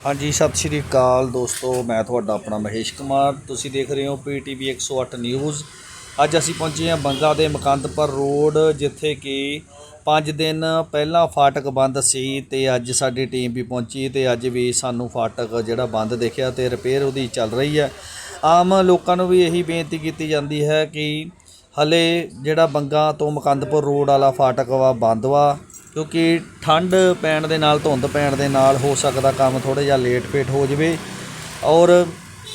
ਹਾਂਜੀ, ਸਤਿ ਸ਼੍ਰੀ ਅਕਾਲ ਦੋਸਤੋ, ਮੈਂ ਤੁਹਾਡਾ ਆਪਣਾ ਮਹੇਸ਼ ਕੁਮਾਰ। ਤੁਸੀਂ ਦੇਖ ਰਹੇ ਹੋ ਪੀਟੀਵੀ 108 ਨਿਊਜ਼। ਅੱਜ ਅਸੀਂ ਪਹੁੰਚੇ ਹਾਂ ਬੰਗਾ ਦੇ ਮਕੰਦਪੁਰ ਰੋਡ, ਜਿੱਥੇ ਕਿ 5 ਦਿਨ ਪਹਿਲਾਂ ਫਾਟਕ ਬੰਦ ਸੀ ਤੇ ਅੱਜ ਸਾਡੀ ਟੀਮ ਵੀ ਪਹੁੰਚੀ ਤੇ ਅੱਜ ਵੀ ਸਾਨੂੰ ਫਾਟਕ ਜਿਹੜਾ ਬੰਦ ਦੇਖਿਆ ਤੇ ਰਿਪੇਅਰ ਉਹਦੀ ਚੱਲ ਰਹੀ ਹੈ। ਆਮ ਲੋਕਾਂ ਨੂੰ ਵੀ ਇਹੀ ਬੇਨਤੀ ਕੀਤੀ ਜਾਂਦੀ ਹੈ ਕਿ ਹਲੇ ਜਿਹੜਾ ਬੰਗਾ ਤੋਂ ਮਕੰਦਪੁਰ ਰੋਡ ਵਾਲਾ ਫਾਟਕ ਵਾ, ਬੰਦ ਵਾ। ਕਿਉਂਕਿ ਠੰਡ ਪੈਣ ਦੇ ਨਾਲ, ਧੁੰਦ ਪੈਣ ਦੇ ਨਾਲ ਹੋ ਸਕਦਾ ਕੰਮ ਥੋੜਾ ਜਿਹਾ ਲੇਟ ਫੇਟ ਹੋ ਜਵੇ। ਔਰ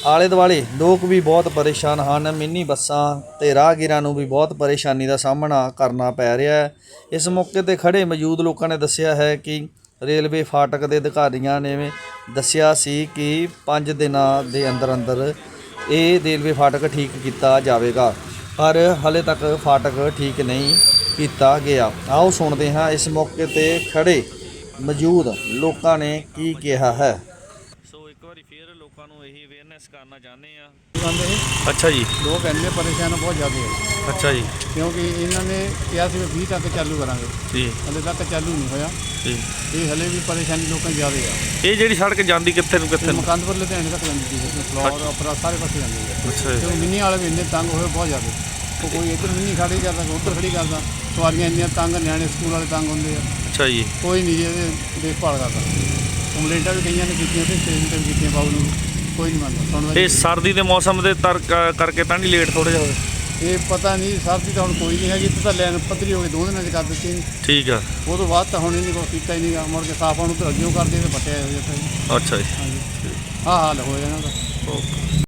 ਆਲੇ ਦੁਆਲੇ ਲੋਕ ਵੀ ਬਹੁਤ ਪਰੇਸ਼ਾਨ ਹਨ। ਮਿੰਨੀ ਬੱਸਾਂ ਤੇ ਰਾਹਗੀਰਾਂ ਨੂੰ ਵੀ ਬਹੁਤ ਪਰੇਸ਼ਾਨੀ ਦਾ ਸਾਹਮਣਾ ਕਰਨਾ ਪੈ ਰਿਹਾ ਹੈ। ਇਸ ਮੌਕੇ ਤੇ ਖੜੇ ਮੌਜੂਦ ਲੋਕਾਂ ਨੇ ਦੱਸਿਆ ਹੈ ਕਿ ਰੇਲਵੇ ਫਾਟਕ ਦੇ ਅਧਿਕਾਰੀਆਂ ਨੇ ਦੱਸਿਆ ਸੀ ਕਿ 5 ਦਿਨਾਂ ਦੇ ਅੰਦਰ ਅੰਦਰ ਇਹ ਰੇਲਵੇ ਫਾਟਕ ਠੀਕ ਕੀਤਾ ਜਾਵੇਗਾ। ਪਰ ਹਲੇ ਤੱਕ ਫਾਟਕ ਠੀਕ ਨਹੀਂ ਕੀਤਾ ਗਿਆ। ਆਓ ਸੁਣਦੇ ਹਾਂ ਇਸ ਮੌਕੇ ਤੇ ਖੜੇ ਮੌਜੂਦ ਲੋਕਾਂ ਨੇ ਕੀ ਕਿਹਾ ਹੈ। ਸੋ ਇੱਕ ਵਾਰੀ ਫੇਰ ਲੋਕਾਂ ਨੂੰ ਇਹੀ ਅਵੇਅਰਨੈਸ ਕਰਨਾ ਚਾਹੁੰਦੇ ਆ ਅੱਛਾ ਜੀ। ਲੋਕ ਇੰਨੇ ਪਰੇਸ਼ਾਨ ਬਹੁਤ ਜ਼ਿਆਦਾ ਹੈ। ਅੱਛਾ ਜੀ। ਕਿਉਂਕਿ ਇਹਨਾਂ ਨੇ ਕਿਹਾ ਸੀ ਵੀ 20 ਤੱਕ ਚਾਲੂ ਕਰਾਂਗੇ। ਜੀ। ਹਲੇ ਤੱਕ ਚਾਲੂ ਨਹੀਂ ਹੋਇਆ। ਜੀ। ਇਹ ਹਲੇ ਵੀ ਪਰੇਸ਼ਾਨੀ ਲੋਕਾਂ ਦੀ ਜ਼ਿਆਦਾ ਆ ਇਹ ਜਿਹੜੀ ਸੜਕ ਜਾਂਦੀ ਕਿੱਥੇ ਨੂੰ ਕਿੱਥੇ ਨੂੰ? ਮਕੰਦਪੁਰ ਲੁਧਿਆਣੇ ਤੱਕ ਜਾਂਦੀ ਸੀ। ਫਲੋਰ ਅਪਰਾ ਸਾਰੇ ਪਾਸੇ ਜਾਂਦੀ ਹੈ। ਅੱਛਾ ਤੇ ਉਹ ਮਿੰਨੀ ਵਾਲੇ ਵੀ ਇੰਨੇ ਤੰਗ ਹੋਏ ਬਹੁਤ ਜ਼ਿਆਦਾ। ਉਹ ਕੋਈ ਇੱਧਰ ਮਿੰਨੀ ਖੜੀ ਕਰਦਾ ਕੋਈ ਉੱਧਰ ਖੜੀ ਕਰਦਾ। ਸਵਾਰੀਆਂ ਇੰਨੀਆਂ ਤੰਗ ਨਿਆਣੇ ਸਕੂਲ ਵਾਲੇ ਤੰਗ ਹੁੰਦੇ ਆ। ਅੱਛਾ ਜੀ। ਕੋਈ ਨਹੀਂ ਜੀ ਇਹਦੇ ਦੇਖਭਾਲ ਕਰਦਾ। ਕੰਪਲੇਂਟਾਂ ਵੀ ਕਈਆਂ ਨੇ ਕੀਤੀਆਂ ਤੇ ਸਟੇਸ਼ਨ ਤੇ ਵੀ ਕੀਤੀਆਂ ਬਾਬੂ ਨੂੰ। ਕੋਈ ਨਹੀਂ ਮੰਨਦਾ। ਸੁਣਦਾ ਇਹ ਸਰਦੀ ਦੇ ਮੌਸਮ ਦੇ ਤਰ ਕਰਕੇ ਤਾਂ ਨਹੀਂ ਲੇਟ ਥੋੜਾ ਜਿਹਾ ਹੋਇਆ? ਇਹ ਪਤਾ ਨਹੀਂ ਸਰਦੀ ਤਾਂ ਹੁਣ ਕੋਈ ਨਹੀਂ ਹੈਗੀ ਇੱਥੇ ਤਾਂ ਲੈਣ ਪੱਧਰੀ ਹੋ ਗਈ ਦੋ ਦਿਨਾਂ ਚ ਕਰ ਦਿੱਤੀ ਨਹੀਂ ਠੀਕ ਆ। ਉਹ ਤੋਂ ਬਾਅਦ ਤਾਂ ਹੁਣ ਇਹਨੇ ਕੋਈ ਕੀਤਾ ਹੀ ਨਹੀਂਗਾ ਮੁੜ ਕੇ ਸਾਫਾਂ ਨੂੰ ਤਾਂ ਅੱਗੇ ਕਰਦੇ ਤੇ ਪੱਟਿਆ ਹੋ ਜਾਂਦਾ ਅੱਛਾ ਜੀ। ਹਾਂਜੀ। ਆਹ ਹਾਲ ਹੋ ਜਾਣਾ ਉਹਦਾ। ਓਕੇ।